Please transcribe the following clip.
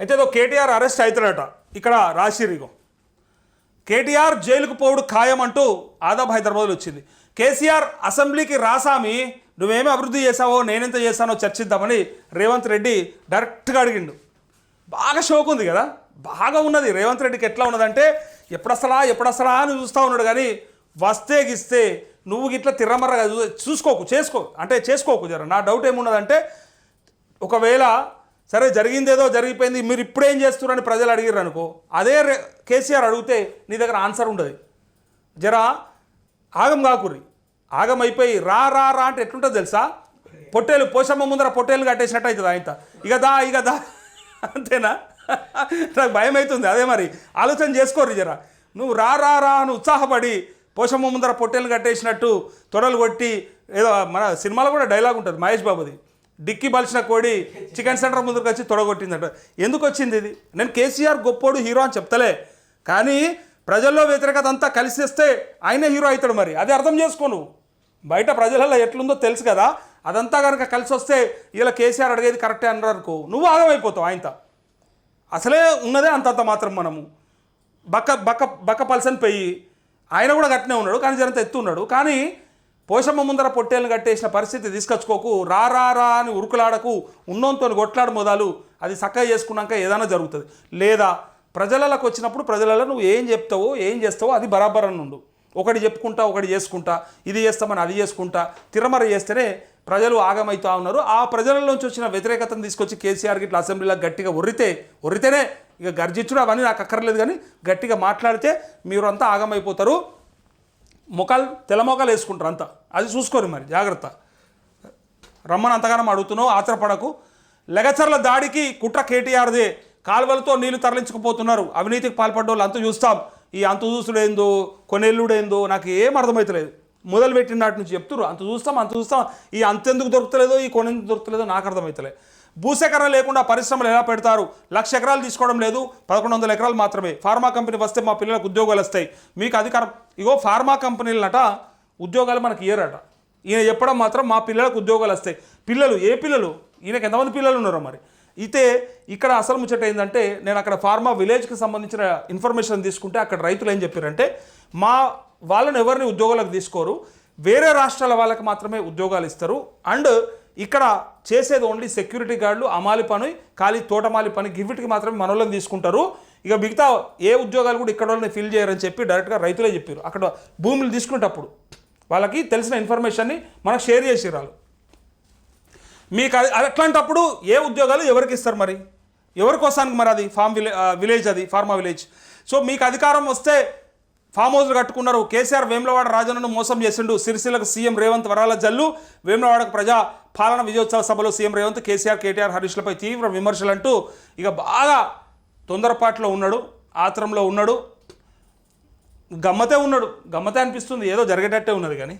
అయితే ఏదో కేటీఆర్ అరెస్ట్ అవుతాడట ఇక్కడ రాశిరిగో కేటీఆర్ జైలుకు పోవుడు ఖాయం అంటూ ఆదాబ్ హైదరాబాద్లో వచ్చింది. కేసీఆర్ అసెంబ్లీకి రాసామి నువ్వేమి అభివృద్ధి చేసావో నేనెంత చేశానో చర్చిద్దామని రేవంత్ రెడ్డి డైరెక్ట్గా అడిగిండు. బాగా షోక్ ఉంది కదా? బాగా ఉన్నది. రేవంత్ రెడ్డికి ఎట్లా ఉన్నదంటే ఎప్పుడసలా ఎప్పుడసలా అని చూస్తూ ఉన్నాడు కానీ వస్తే గిస్తే నువ్వు గిట్లా తిరమర్రగా చూసుకోకు చేసుకో. అంటే చేసుకోకు జర. నా డౌట్ ఏమున్నదంటే ఒకవేళ సరే జరిగిందేదో జరిగిపోయింది మీరు ఇప్పుడేం చేస్తున్నారని ప్రజలు అడిగారు అనుకో అదే రే- కేసీఆర్ అడిగితే నీ దగ్గర ఆన్సర్ ఉండదు. జరా ఆగం కాకుర్రి. ఆగం అయిపోయి రా రా రా అంటే ఎట్లుంటుంది తెలుసా? పొట్టేలు పోషమ్మ ముందర పొట్టేలు కట్టేసినట్టు అవుతుంది ఆయన ఇక దా ఇక దా. అంతేనా? నాకు భయం అవుతుంది అదే మరి. ఆలోచన చేసుకోర్రి జరా. నువ్వు రా రా రా అని ఉత్సాహపడి పోషమ్మ ముందర పొట్టేలు కట్టేసినట్టు తొడలు కొట్టి ఏదో మన సినిమాలో కూడా డైలాగ్ ఉంటుంది మహేష్ బాబుది. డిక్కి బలిసిన కోడి చికెన్ సెంటర్ ముందుకు వచ్చి తొడగొట్టిందంట. ఎందుకు వచ్చింది ఇది? నేను కేసీఆర్ గొప్పోడు హీరో అని చెప్తలే. కానీ ప్రజల్లో వ్యతిరేకత అంతా కలిసేస్తే ఆయనే హీరో అవుతాడు మరి. అది అర్థం చేసుకో నువ్వు. బయట ప్రజలలో ఎట్లుందో తెలుసు కదా. అదంతా కనుక కలిసి వస్తే ఇలా కేసీఆర్ అడిగేది కరెక్టే అన్నారు అనుకో. నువ్వు ఆగమైపోతావు ఆయనతో. అసలే ఉన్నదే అంతంత మాత్రం మనము. బక్క బక్క బక్క పల్సన్ పెయ్యి. ఆయన కూడా గట్టినే ఉన్నాడు కానీ జరంత ఎత్తు ఉన్నాడు. కానీ పోషమ్మ ముందర పొట్టేలను కట్టేసిన పరిస్థితి తీసుకొచ్చుకోకు రా రా రా అని ఉరుకులాడకు ఉన్నోంతో కొట్లాడు మొదలు అది చక్కగా చేసుకున్నాక ఏదైనా జరుగుతుంది. లేదా ప్రజలకు వచ్చినప్పుడు ప్రజలలో నువ్వు ఏం చెప్తావో ఏం చేస్తావో అది బరాబర్ అని ఉండు. ఒకటి చెప్పుకుంటా ఒకటి చేసుకుంటా ఇది చేస్తామని అది చేసుకుంటా తిరమర చేస్తేనే ప్రజలు ఆగమవుతా ఉన్నారు. ఆ ప్రజలలోంచి వచ్చిన వ్యతిరేకతను తీసుకొచ్చి కేసీఆర్ ఇట్లా అసెంబ్లీలో గట్టిగా ఒర్రితే ఒర్రితేనే ఇక గర్జించుడు అవన్నీ నాకు అక్కర్లేదు కానీ గట్టిగా మాట్లాడితే మీరంతా ఆగమైపోతారు. మొఖాలు తెల్ల మొఖాలు వేసుకుంటారు అంతా. అది చూసుకోరు మరి జాగ్రత్త. రమ్మని అంతగానం అడుగుతున్నావు ఆత్రపడకు లెగచర్ల దాడికి కుట్ర కేటీఆర్దే. కాలువలతో నీళ్ళు తరలించకపోతున్నారు. అవినీతికి పాల్పడ్డ వాళ్ళు అంత చూస్తాం. ఈ అంత చూసుడేందో కొనెల్లుడేందో నాకు ఏం అర్థమవుతలేదు మొదలు పెట్టిన నాటి నుంచి చెప్తున్నారు అంత చూస్తాం అంత చూస్తాం. ఈ అంతెందుకు దొరుకుతలేదో ఈ కొనెందుకు దొరుకుతలేదో నాకు అర్థమవుతలేదు భూసేకరణ లేకుండా పరిశ్రమలు ఎలా పెడతారు? లక్ష ఎకరాలు తీసుకోవడం లేదు పదకొండు వందల ఎకరాలు మాత్రమే. ఫార్మా కంపెనీ వస్తే మా పిల్లలకు ఉద్యోగాలు వస్తాయి. మీకు అధికారం ఇగో ఫార్మా కంపెనీలనట ఉద్యోగాలు మనకి ఇయ్యరట. ఈయన చెప్పడం మాత్రం మా పిల్లలకు ఉద్యోగాలు వస్తాయి. పిల్లలు ఏ పిల్లలు? ఈయనకి ఎంతమంది పిల్లలు ఉన్నారో మరి? అయితే ఇక్కడ అసలు ముచ్చట ఏంటంటే నేను అక్కడ ఫార్మా విలేజ్కి సంబంధించిన ఇన్ఫర్మేషన్ తీసుకుంటే అక్కడ రైతులు ఏం చెప్పారంటే మా వాళ్ళని ఎవరిని ఉద్యోగాలకు తీసుకోరు వేరే రాష్ట్రాల వాళ్ళకి మాత్రమే ఉద్యోగాలు ఇస్తారు. అండ్ ఇక్కడ చేసేది ఓన్లీ సెక్యూరిటీ గార్డులు అమాలి పని ఖాళీ తోటమాలి పని గిఫ్ట్కి మాత్రమే మనోళ్ళని తీసుకుంటారు. ఇక మిగతా ఏ ఉద్యోగాలు కూడా ఇక్కడ వాళ్ళని ఫిల్ చేయరని చెప్పి డైరెక్ట్గా రైతులే చెప్పారు. అక్కడ భూములు తీసుకునేటప్పుడు వాళ్ళకి తెలిసిన ఇన్ఫర్మేషన్ని మనకు షేర్ చేసి రాళ్ళు మీకు అది అట్లాంటప్పుడు ఏ ఉద్యోగాలు ఎవరికి ఇస్తారు మరి? ఎవరి కోసానికి మరి అది? ఫార్మ్ విలే విలేజ్ అది ఫార్మా విలేజ్. సో మీకు అధికారం వస్తే ఫామ్ హౌస్లు కట్టుకున్నారు. కేసీఆర్ వేములవాడ రాజన్నను మోసం చేసిండు. సిరిసిల్లకు సీఎం రేవంత్ వరాల జల్లు. వేములవాడకు ప్రజా పాలన విజయోత్సవ సభలో సీఎం రేవంత్ కేసీఆర్ కేటీఆర్ హరీష్లపై తీవ్ర విమర్శలు అంటూ ఇక బాగా తొందరపాట్లో ఉన్నాడు ఆత్రంలో ఉన్నాడు గమ్మతే ఉన్నాడు. గమ్మతే అనిపిస్తుంది ఏదో జరిగేటట్టే ఉన్నది కానీ.